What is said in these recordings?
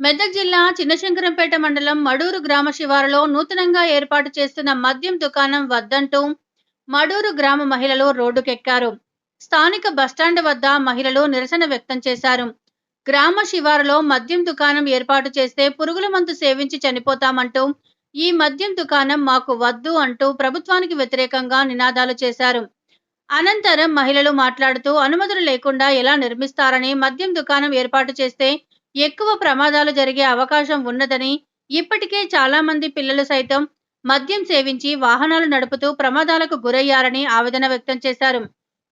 మెదక్ జిల్లా చిన్నశంకరంపేట మండలం మడూరు గ్రామ శివారులో నూతనంగా ఏర్పాటు చేస్తున్న మద్యం దుకాణం వద్దంటూ మడూరు గ్రామ మహిళలు రోడ్డుకెక్కారు. స్థానిక బస్టాండ్ వద్ద మహిళలు నిరసన వ్యక్తం చేశారు. గ్రామ శివారులో మద్యం దుకాణం ఏర్పాటు చేస్తే పురుగుల మందు సేవించి చనిపోతామంటూ ఈ మద్యం దుకాణం మాకు వద్దు అంటూ ప్రభుత్వానికి వ్యతిరేకంగా నినాదాలు చేశారు. అనంతరం మహిళలు మాట్లాడుతూ అనుమతులు లేకుండా ఎలా నిర్మిస్తారని మద్యం దుకాణం ఏర్పాటు చేస్తే ఎక్కువ ప్రమాదాలు జరిగే అవకాశం ఉన్నదని ఇప్పటికే చాలామంది పిల్లలు సైతం మద్యం సేవించి వాహనాలు నడుపుతూ ప్రమాదాలకు గురయ్యారని ఆవేదన వ్యక్తం చేశారు.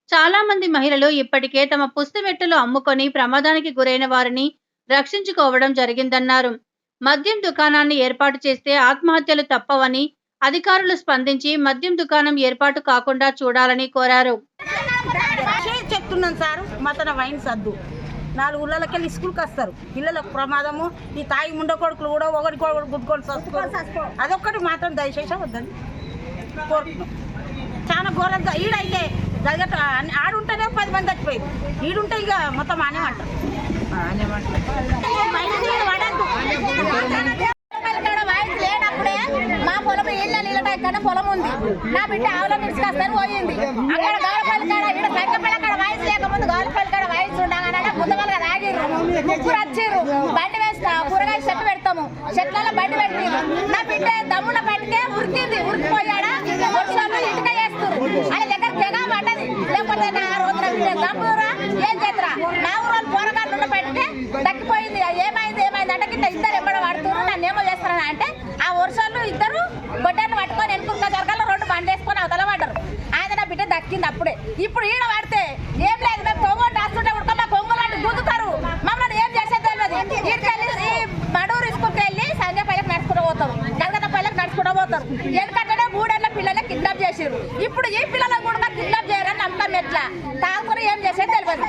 చాలా మంది మహిళలు ఇప్పటికే తమ పుస్తమెట్టలు అమ్ముకొని ప్రమాదానికి గురైన వారిని రక్షించుకోవడం జరిగిందన్నారు. మద్యం దుకాణాన్ని ఏర్పాటు చేస్తే ఆత్మహత్యలు తప్పవని అధికారులు స్పందించి మద్యం దుకాణం ఏర్పాటు కాకుండా చూడాలని కోరారు. చెప్తున్నాను సార్ మతన వైన్ సద్దు. నాలుగు ఊళ్ళకి వెళ్ళి స్కూల్కి వస్తారు. పిల్లలకు ప్రమాదము ఈ తాయి ముండ కొడుకులు కూడా ఒకరికి గుడ్కొని చస్తారు అదొక్కటి మాత్రం దయచేసి వద్దని చాలా ఘోరంగా ఈడైతే దగ్గర ఆడుంటేనే పది మంది చచ్చిపోయింది ఈడుంటే ఇక మొత్తం ఆనేమంటారు మా పొలం ఇళ్ళ నీళ్ళ ఇక్కడ పొలం ఉంది నా బిడ్డ ఆవుల నిడిచికొస్తాను పోయింది. అక్కడ ముగ్గురు వచ్చారు బండి వేస్తా కూరగాయ చెట్టు పెడతాము. చెట్లలో బండి పెట్టి నా బిడ్డ దమ్మున బండికే ఉరికింది ఉరికిపోయాడా? వర్షాలు ఇటుక వేస్తారు ఆయన దగ్గర తెగ పడ్డది. లేకపోతే నా రోజున బిడ్డ ఏం చేద్దరా నా ఊరు కూరగాయలు ఉన్న పెడితే దక్కిపోయింది ఏమైంది ఏమైంది? అంటే కింద ఇద్దరు ఎక్కడ పడుతున్నారు నన్ను ఏమో చేస్తారా అంటే ఆ వర్షాలు ఇద్దరు గొడ్డని పట్టుకొని వెనుకున్న జరగాల రెండు బండి వేసుకొని అవతల పడ్డారు. ఆయన నా బిడ్డ దక్కింది అప్పుడే. ఇప్పుడు ఈడ పడితే ఏం లేదు మేము తొంగోటి వస్తుంటే ఉడక మా కొంగులాంటి గుద్దుతారు మమ్మల్ని ఏం చేసేది తెలియదు ఈడికెళ్ళి ఈ మడూరు స్కూల్కి వెళ్ళి సంజయపల్లికి నడుచుకుంటూ పోతారు గలగన్నపల్లికి నడుచుకుంటూ పోతారు ఎందుకంటే మూడేళ్ళ పిల్లలకి కిడ్నాప్ చేసారు ఇప్పుడు ఈ పిల్లలకు కూడా కిడ్నాప్ చేయరని నమ్మకం ఎట్లా? తాగుకుని ఏం చేసేది తెలియదు.